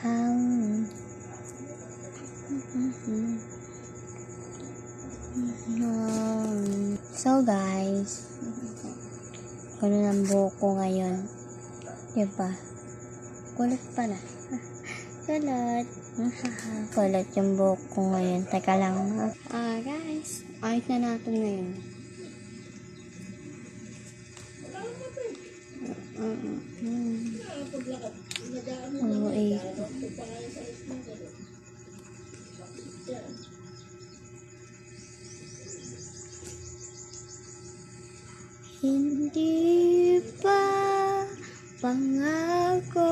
home. So guys, ganun ang buhok ko ngayon. Diba? Kulot pala. Kulot. Kulot yung buhok ko ngayon. Teka lang. Ah, guys. Ayos na natin ngayon. Oo, eh. Hindi pa pangako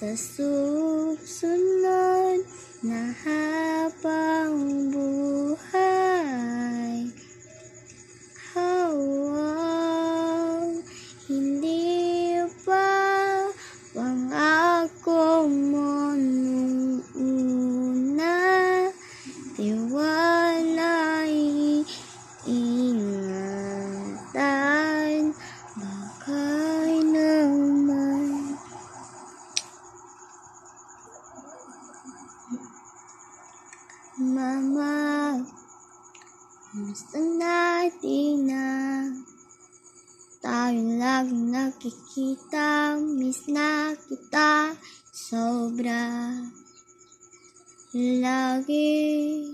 sa susunod na habang buhay. Hawang hindi pa pangako mo nung una Tiwala'y ingatan. Bagay Mama Gusto natin na. Tayo laging nakikita Miss na kita sobra. Lagi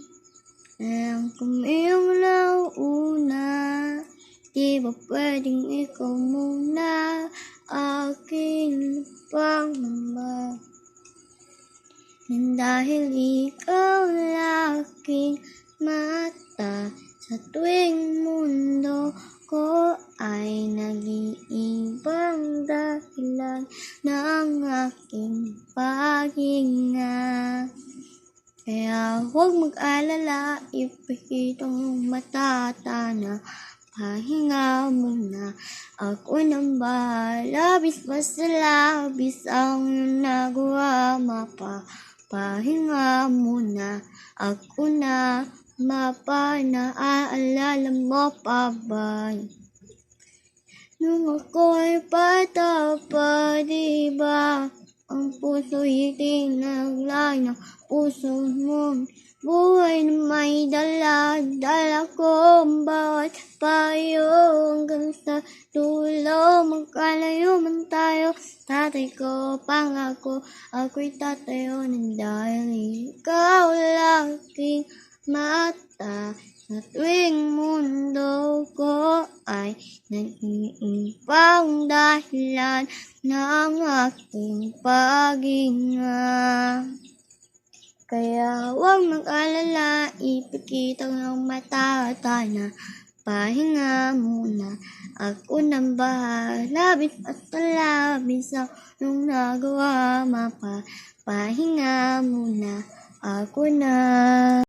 lang kumiyong nauna Di ba pwedeng ikaw muna? Akin pang mama dahil ikaw laking mata Sa tuwing mundo ko ay nag-iibang dahilan ng aking paghinga. Kaya huwag mag-alala, ipikitong iyong matata na pahinga muna. Ako nang bahala, bis basta labis ang nagawa, mapa. Pahinga muna, ako na mapa, naaalala mo pa ba? Nung ako'y bata pa, di ba? Ang puso'y tinaglay ng puso mo. Buhay na may dala, dala ko bawat payo hanggang sa dulo. Magkalayo man tayo, tatay ko, pangako, ako'y tatayo ng dahil ikaw laking mata. Sa tuwing mundo ko ay nag-iibang dahilan ng aking paghinga. Kaya huwag mag-alala, ipikit ang iyong mata na pahinga muna. Ako nang bahala, labis at labis ang iyong nagawa, mapa. Pahinga muna, ako na.